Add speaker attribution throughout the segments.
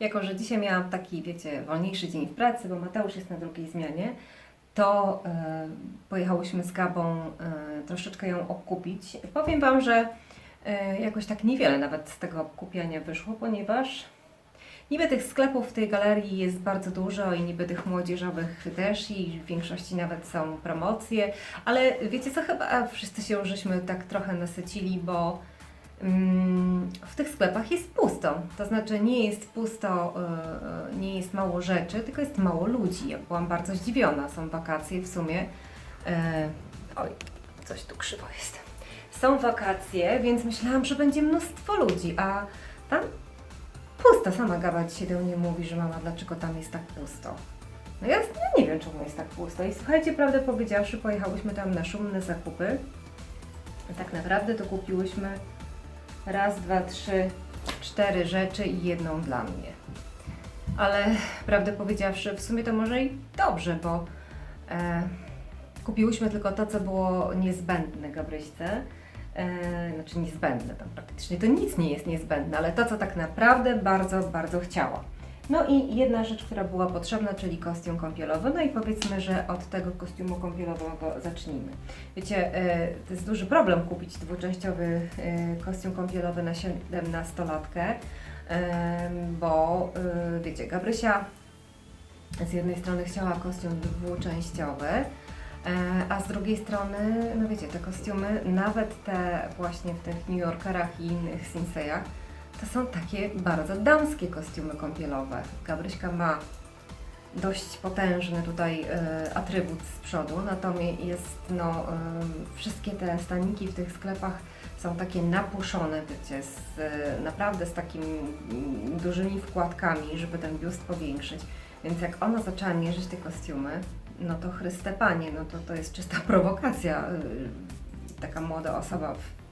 Speaker 1: Jako, że dzisiaj miałam taki, wiecie, wolniejszy dzień w pracy, bo Mateusz jest na drugiej zmianie, to e, pojechałyśmy z Gabą e, troszeczkę ją obkupić. Powiem Wam, że e, jakoś tak niewiele nawet z tego obkupiania wyszło, ponieważ niby tych sklepów w tej galerii jest bardzo dużo i niby tych młodzieżowych też i w większości nawet są promocje, ale wiecie co, chyba wszyscy się żeśmy tak trochę nasycili, bo w tych sklepach jest pusto. To znaczy nie jest pusto, yy, nie jest mało rzeczy, tylko jest mało ludzi. Ja byłam bardzo zdziwiona. Są wakacje w sumie. Yy, oj, coś tu krzywo jest. Są wakacje, więc myślałam, że będzie mnóstwo ludzi, a tam pusto. Sama Gaba dzisiaj do mnie mówi, że mama, dlaczego tam jest tak pusto. No ja, ja nie wiem, czemu jest tak pusto. I słuchajcie, prawdę powiedziawszy, pojechałyśmy tam na szumne zakupy. Tak naprawdę to kupiłyśmy raz, dwa, trzy, cztery rzeczy i jedną dla mnie. Ale prawdę powiedziawszy, w sumie to może i dobrze, bo e, kupiłyśmy tylko to, co było niezbędne Gabryśce. E, znaczy niezbędne, tam praktycznie to nic nie jest niezbędne, ale to, co tak naprawdę bardzo, bardzo chciała. No i jedna rzecz, która była potrzebna, czyli kostium kąpielowy. No i powiedzmy, że od tego kostiumu kąpielowego zacznijmy. Wiecie, e, to jest duży problem kupić dwuczęściowy e, kostium kąpielowy na 17-latkę, e, bo wiecie, Gabrysia z jednej strony chciała kostium dwuczęściowy, a z drugiej strony, no wiecie, te kostiumy, nawet te właśnie w tych New Yorkerach i innych Sinseyach, to są takie bardzo damskie kostiumy kąpielowe. Gabryśka ma dość potężny tutaj e, atrybut z przodu, natomiast jest no, e, wszystkie te staniki w tych sklepach są takie napuszone, wiecie, z, e, naprawdę z takimi mm, dużymi wkładkami, żeby ten biust powiększyć. Więc jak ona zaczęła mierzyć te kostiumy, no to Chryste Panie, no to to jest czysta prowokacja. e, taka młoda osoba w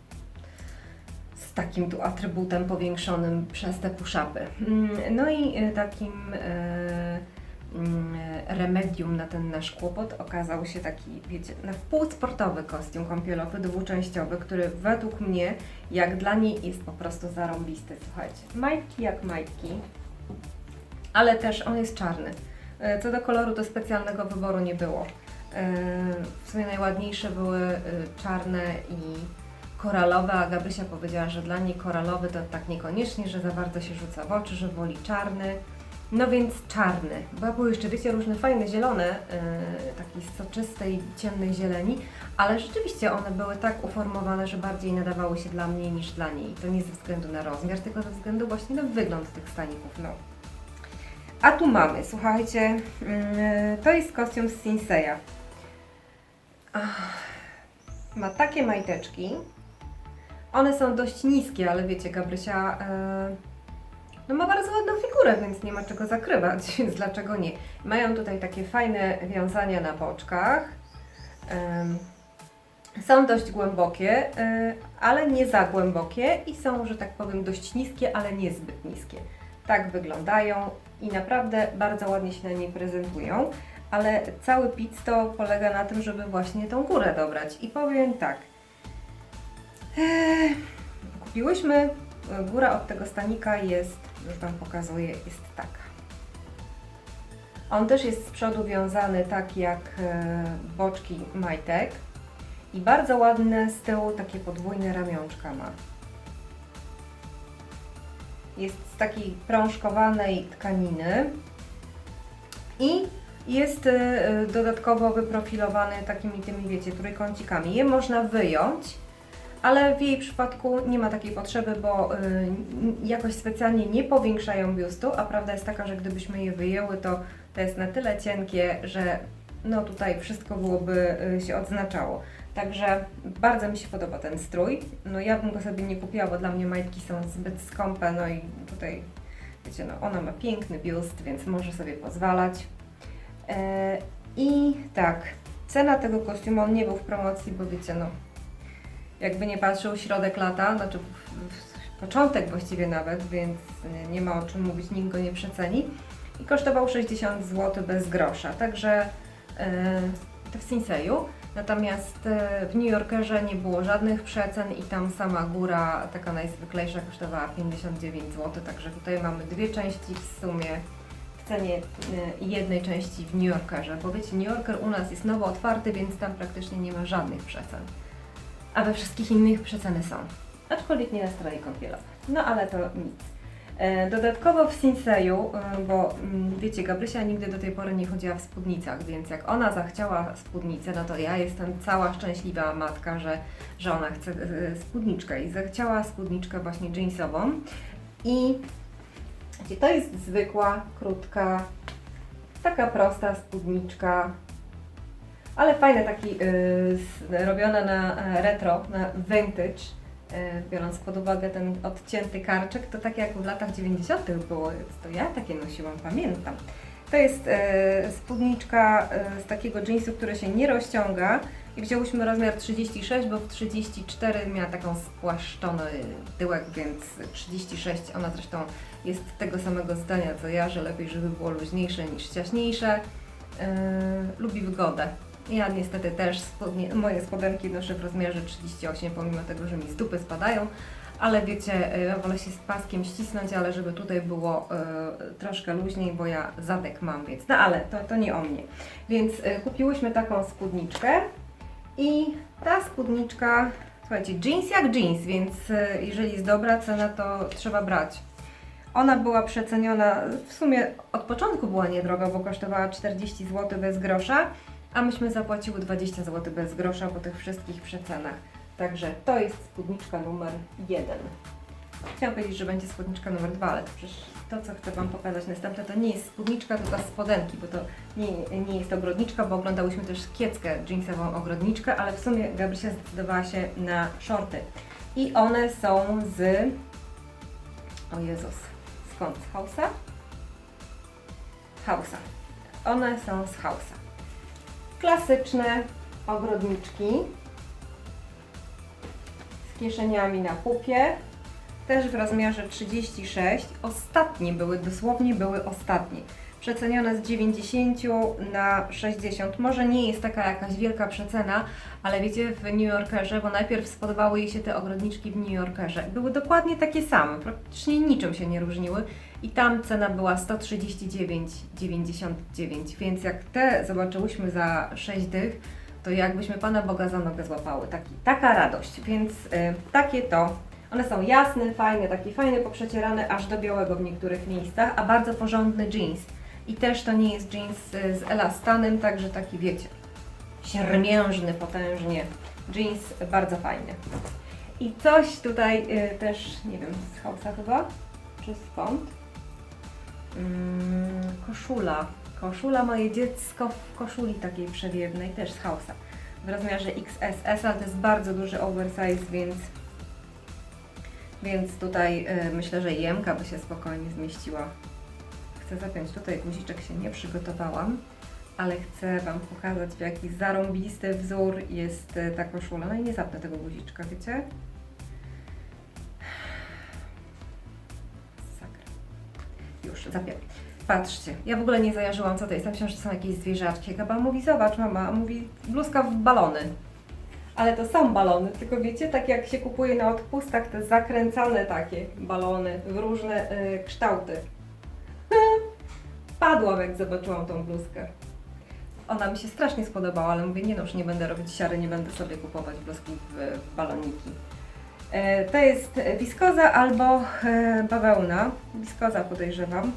Speaker 1: takim tu atrybutem powiększonym przez te push-upy. Mm, No i e, takim e, mm, remedium na ten nasz kłopot okazał się taki, wiecie, na wpół sportowy kostium kąpielowy, dwuczęściowy, który według mnie, jak dla niej, jest po prostu zarąbisty. Słuchajcie, majtki jak majtki, ale też on jest czarny. E, Co do koloru, to specjalnego wyboru nie było. W sumie najładniejsze były czarne i koralowe, a Gabrysia powiedziała, że dla niej koralowy to tak niekoniecznie, że za bardzo się rzuca w oczy, że woli czarny. No więc czarny, bo były jeszcze, wiecie, różne fajne zielone, yy, takiej soczystej, ciemnej zieleni, ale rzeczywiście one były tak uformowane, że bardziej nadawały się dla mnie niż dla niej. To nie ze względu na rozmiar, tylko ze względu właśnie na wygląd tych staników. No. A tu mamy, słuchajcie, yy, to jest kostium z Sinseya. Ma takie majteczki, one są dość niskie, ale wiecie, Gabrysia e, no ma bardzo ładną figurę, więc nie ma czego zakrywać, więc dlaczego nie? Mają tutaj takie fajne wiązania na boczkach. Em, są dość głębokie, e, ale nie za głębokie i są, że tak powiem, dość niskie, ale niezbyt niskie. Tak wyglądają i naprawdę bardzo ładnie się na niej prezentują, ale cały pizz to polega na tym, żeby właśnie tą górę dobrać. I powiem tak, Kupiłyśmy, e, góra od tego stanika jest, już Wam pokazuję, jest taka. On też jest z przodu wiązany tak jak e, boczki majtek i bardzo ładne z tyłu takie podwójne ramionczka ma. Jest z takiej prążkowanej tkaniny i jest e, dodatkowo wyprofilowany takimi tymi, wiecie, trójkącikami. Je można wyjąć ale w jej przypadku nie ma takiej potrzeby, bo y, jakoś specjalnie nie powiększają biustu, a prawda jest taka, że gdybyśmy je wyjęły, to to jest na tyle cienkie, że no tutaj wszystko byłoby y, się odznaczało. Także bardzo mi się podoba ten strój. No ja bym go sobie nie kupiła, bo dla mnie majtki są zbyt skąpe, no i tutaj wiecie, no ona ma piękny biust, więc może sobie pozwalać. E, I tak, cena tego kostiumu, on nie był w promocji, bo wiecie, no jakby nie patrzył, środek lata, znaczy początek właściwie nawet, więc nie, nie ma o czym mówić, nikt go nie przeceni. I kosztował 60 zł bez grosza, także e, to w Sinseju. Natomiast e, w New Yorkerze nie było żadnych przecen i tam sama góra, taka najzwyklejsza, kosztowała 59 zł, także tutaj mamy dwie części w sumie w cenie e, jednej części w New Yorkerze, bo wiecie, New Yorker u nas jest nowo otwarty, więc tam praktycznie nie ma żadnych przecen. A we wszystkich innych przeceny są. Aczkolwiek nie na stroje kąpielowe. No ale to nic. E, Dodatkowo w Sinseju, e, bo mm, wiecie, Gabrysia nigdy do tej pory nie chodziła w spódnicach, więc jak ona zachciała spódnicę, no to ja jestem cała szczęśliwa matka, że, że ona chce e, spódniczkę i zachciała spódniczkę właśnie jeansową. I to jest zwykła, krótka, taka prosta spódniczka, ale fajna, taki y, robiona na e, retro, na vintage, e, biorąc pod uwagę ten odcięty karczek, to tak jak w latach 90. było, to ja takie nosiłam, pamiętam. To jest e, spódniczka e, z takiego jeansu, który się nie rozciąga i wzięłyśmy rozmiar 36, bo w 34 miała taką spłaszczony tyłek, więc 36, ona zresztą jest tego samego zdania co ja, że lepiej, żeby było luźniejsze niż ciaśniejsze. Lubi wygodę. Ja niestety też spodnie, moje spodenki noszę w rozmiarze 38, pomimo tego, że mi z dupy spadają, ale wiecie, e, wolę się z paskiem ścisnąć, ale żeby tutaj było e, troszkę luźniej, bo ja zadek mam, więc no ale to, to nie o mnie. Więc e, kupiłyśmy taką spódniczkę i ta spódniczka, słuchajcie, jeans jak jeans, więc e, jeżeli jest dobra cena, to trzeba brać. Ona była przeceniona, w sumie od początku była niedroga, bo kosztowała 40 zł bez grosza, a myśmy zapłaciły 20 zł bez grosza po tych wszystkich przecenach. Także to jest spódniczka numer jeden. Chciałam powiedzieć, że będzie spódniczka numer dwa, ale to przecież to, co chcę Wam pokazać następne, to nie jest spódniczka, tylko spodenki, bo to nie, nie jest ogrodniczka, bo oglądałyśmy też kieckę jeansową ogrodniczkę, ale w sumie Gabrysia zdecydowała się na shorty. I one są z... O Jezus, skąd? Z Hausa? Hausa. One są z Hausa. Klasyczne ogrodniczki z kieszeniami na pupie, też w rozmiarze 36. Ostatnie były, dosłownie były ostatnie. Przecenione z 90 na 60. Może nie jest taka jakaś wielka przecena, ale wiecie, w New Yorkerze, bo najpierw spodobały jej się te ogrodniczki w New Yorkerze. Były dokładnie takie same, praktycznie niczym się nie różniły i tam cena była 139,99, więc jak te zobaczyłyśmy za 6 dych, to jakbyśmy Pana Boga za nogę złapały. Taki, taka radość, więc y, takie to. One są jasne, fajne, takie fajne, poprzecierane aż do białego w niektórych miejscach, a bardzo porządny jeans. I też to nie jest jeans y, z elastanem, także taki wiecie, siermiężny, potężnie. Jeans bardzo fajny. I coś tutaj y, też, nie wiem, z Hausa chyba? Czy skąd? Mm, koszula. Koszula moje dziecko w koszuli takiej przewiewnej, też z Hausa. W rozmiarze XSS, ale to jest bardzo duży oversize, więc więc tutaj y, myślę, że jemka by się spokojnie zmieściła. Chcę zapiąć tutaj guziczek, się nie przygotowałam, ale chcę Wam pokazać w jaki zarąbisty wzór jest y, ta koszula. No i nie zapnę tego guziczka, wiecie? Zapiąłem. Patrzcie, ja w ogóle nie zajarzyłam co to jest. Myślałam, że są jakieś zwierzaczki. Gaba mówi, zobacz mama, mówi bluzka w balony. Ale to są balony, tylko wiecie, tak jak się kupuje na odpustach, te zakręcane takie balony w różne y, kształty. Padłam jak zobaczyłam tą bluzkę. Ona mi się strasznie spodobała, ale mówię, nie no, już nie będę robić siary, nie będę sobie kupować bluzki w, w baloniki. E, to jest wiskoza albo e, bawełna. Wiskoza podejrzewam.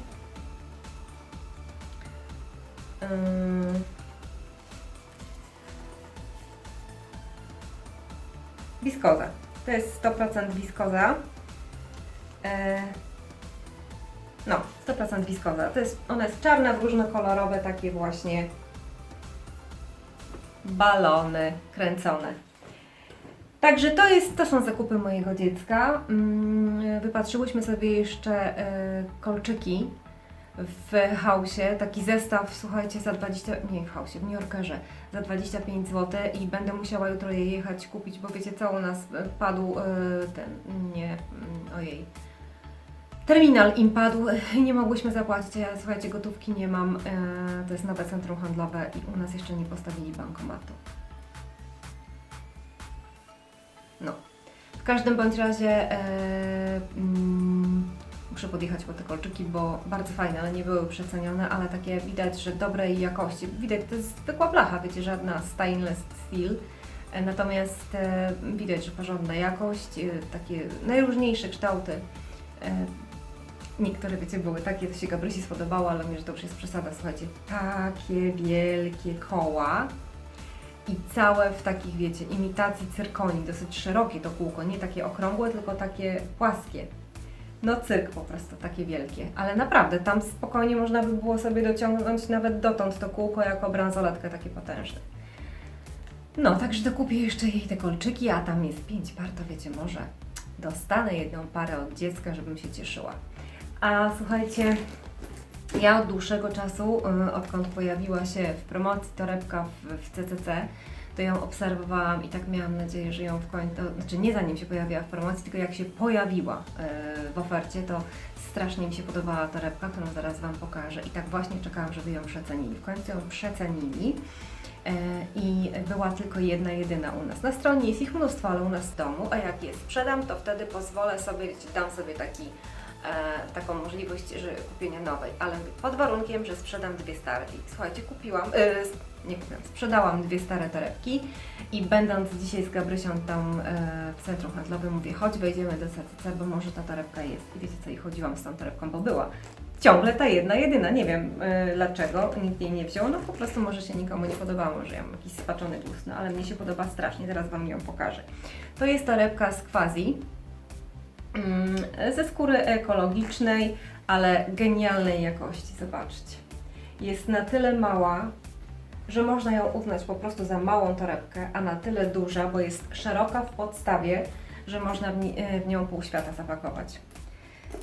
Speaker 1: Ym. Wiskoza. To jest 100% wiskoza. E, no, 100% wiskoza. To jest, ona jest czarna, różnokolorowe takie właśnie balony kręcone. Także to, jest, to są zakupy mojego dziecka. Mm, Wypatrzyłyśmy sobie jeszcze e, kolczyki w Hausie, taki zestaw, słuchajcie, za 20, nie w Hausie, w New Yorkerze, za 25 zł i będę musiała jutro je jechać kupić, bo wiecie co, u nas e, padł e, ten, nie, mm, ojej, terminal im padł i nie mogłyśmy zapłacić, ja słuchajcie, gotówki nie mam, to jest nowe centrum handlowe i u nas jeszcze nie postawili bankomatu. Każdym bądź razie e, mm, muszę podjechać po te kolczyki, bo bardzo fajne, ale nie były przecenione, ale takie widać, że dobrej jakości. Widać, to jest zwykła blacha, wiecie, żadna stainless steel. E, Natomiast e, widać, że porządna jakość, e, takie najróżniejsze kształty. E, niektóre, wiecie, były takie, to się Gabrysi spodobało, ale mnie, że to już jest przesada, słuchajcie, takie wielkie koła i całe w takich, wiecie, imitacji cyrkoni, dosyć szerokie to kółko, nie takie okrągłe, tylko takie płaskie. No cyrk po prostu, takie wielkie. Ale naprawdę, tam spokojnie można by było sobie dociągnąć nawet dotąd to kółko jako bransoletkę takie potężne. No, także dokupię jeszcze jej te kolczyki, a tam jest pięć par, to wiecie, może dostanę jedną parę od dziecka, żebym się cieszyła. A słuchajcie, ja od dłuższego czasu, y, odkąd pojawiła się w promocji torebka w, w CCC, to ją obserwowałam i tak miałam nadzieję, że ją w końcu, znaczy nie zanim się pojawiła w promocji, tylko jak się pojawiła y, w ofercie, to strasznie mi się podobała torebka, którą zaraz Wam pokażę i tak właśnie czekałam, żeby ją przecenili. W końcu ją przecenili e, i była tylko jedna, jedyna u nas. Na stronie jest ich mnóstwo, ale u nas w domu, a jak je sprzedam, to wtedy pozwolę sobie, dam sobie taki taką możliwość że kupienia nowej, ale pod warunkiem, że sprzedam dwie stare. I słuchajcie, kupiłam, e, nie kupiłam, sprzedałam dwie stare torebki i będąc dzisiaj z Gabrysią tam e, w centrum handlowym mówię, chodź wejdziemy do CCC, bo może ta torebka jest. I wiecie co, i chodziłam z tą torebką, bo była. Ciągle ta jedna, jedyna, nie wiem e, dlaczego, nikt jej nie wziął, no po prostu może się nikomu nie podobało, może ja mam jakiś spaczony gust, no ale mnie się podoba strasznie, zaraz Wam ją pokażę. To jest torebka z Quasi, ze skóry ekologicznej, ale genialnej jakości. Zobaczcie. Jest na tyle mała, że można ją uznać po prostu za małą torebkę, a na tyle duża, bo jest szeroka w podstawie, że można w, ni- e, w nią pół świata zapakować.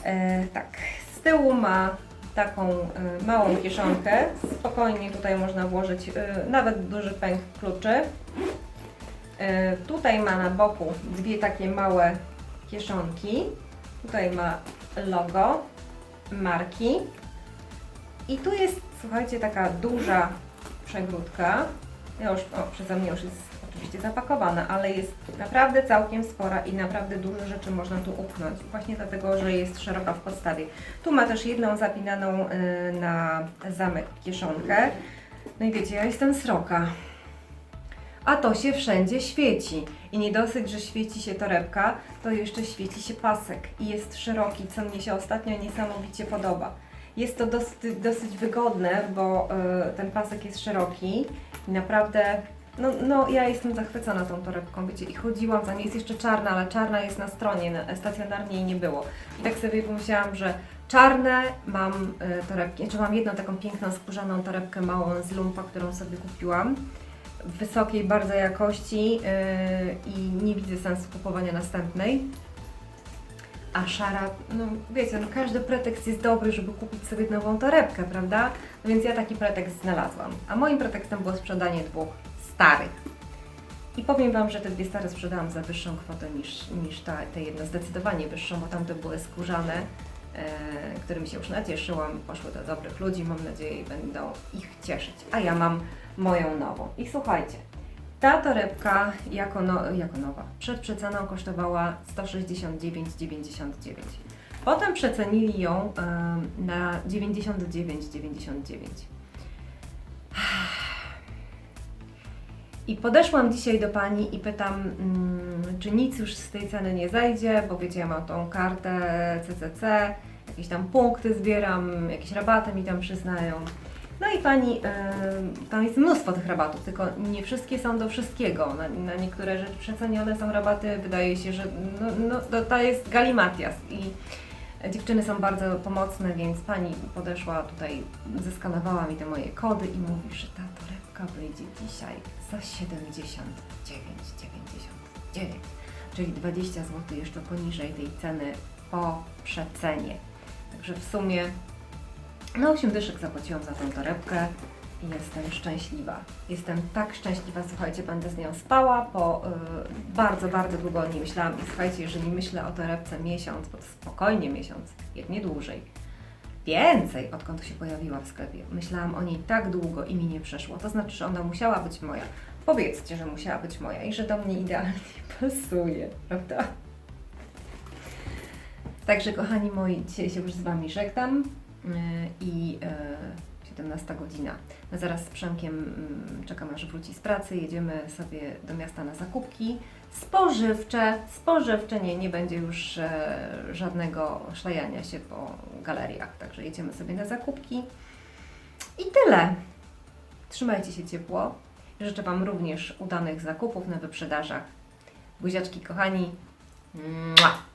Speaker 1: E, tak, z tyłu ma taką e, małą kieszonkę. Spokojnie tutaj można włożyć e, nawet duży pęk kluczy. E, tutaj ma na boku dwie takie małe kieszonki. Tutaj ma logo marki. I tu jest, słuchajcie, taka duża przegródka. Ja już, o, przeze mnie już jest oczywiście zapakowana, ale jest naprawdę całkiem spora i naprawdę dużo rzeczy można tu upchnąć. Właśnie dlatego, że jest szeroka w podstawie. Tu ma też jedną zapinaną y, na zamek kieszonkę. No i wiecie, ja jestem sroka a to się wszędzie świeci. I nie dosyć, że świeci się torebka, to jeszcze świeci się pasek. I jest szeroki, co mnie się ostatnio niesamowicie podoba. Jest to dosyć, dosyć wygodne, bo y, ten pasek jest szeroki. I naprawdę, no, no ja jestem zachwycona tą torebką, wiecie, i chodziłam za nie jest jeszcze czarna, ale czarna jest na stronie, na, stacjonarnie jej nie było. I tak sobie pomyślałam, że czarne mam y, torebki, znaczy mam jedną taką piękną skórzaną torebkę małą z lumpa, którą sobie kupiłam wysokiej bardzo jakości yy, i nie widzę sensu kupowania następnej. A szara, no wiecie, no każdy pretekst jest dobry, żeby kupić sobie nową torebkę, prawda? No więc ja taki pretekst znalazłam. A moim pretekstem było sprzedanie dwóch starych. I powiem Wam, że te dwie stare sprzedałam za wyższą kwotę niż, niż ta, te jedno, zdecydowanie wyższą, bo tamte były skórzane, e, którymi się już nacieszyłam, poszły do dobrych ludzi, mam nadzieję, i będą ich cieszyć. A ja mam moją nową. I słuchajcie, ta torebka jako, no, jako nowa przed przeceną kosztowała 169,99. Potem przecenili ją na 99,99. I podeszłam dzisiaj do pani i pytam, mm, czy nic już z tej ceny nie zajdzie, bo wiecie, ja mam tą kartę CCC, jakieś tam punkty zbieram, jakieś rabaty mi tam przyznają. No i pani, y, tam jest mnóstwo tych rabatów, tylko nie wszystkie są do wszystkiego. Na, na niektóre rzeczy przecenione są rabaty, wydaje się, że no, no, to, to jest galimatias i dziewczyny są bardzo pomocne, więc pani podeszła tutaj, zeskanowała mi te moje kody i mówi, że ta torebka wyjdzie dzisiaj za 79,99, czyli 20 zł jeszcze poniżej tej ceny po przecenie. Także w sumie no 8 dyszek zapłaciłam za tą torebkę i jestem szczęśliwa. Jestem tak szczęśliwa, słuchajcie, będę z nią spała, bo y, bardzo, bardzo długo o niej myślałam i słuchajcie, jeżeli myślę o torebce miesiąc, bo to spokojnie miesiąc, jak nie dłużej, więcej, odkąd się pojawiła w sklepie. Myślałam o niej tak długo i mi nie przeszło. To znaczy, że ona musiała być moja. powiedzcie, że musiała być moja i że do mnie idealnie pasuje, prawda? Także kochani moi, dzisiaj się już z Wami żegnam i yy, 17 godzina. No zaraz z Przemkiem mm, czekam aż wróci z pracy, jedziemy sobie do miasta na zakupki spożywcze, spożywcze, nie, nie będzie już e, żadnego szlajania się po galeriach, także jedziemy sobie na zakupki i tyle. Trzymajcie się ciepło. Życzę Wam również udanych zakupów na wyprzedażach. Buziaczki kochani. Mua!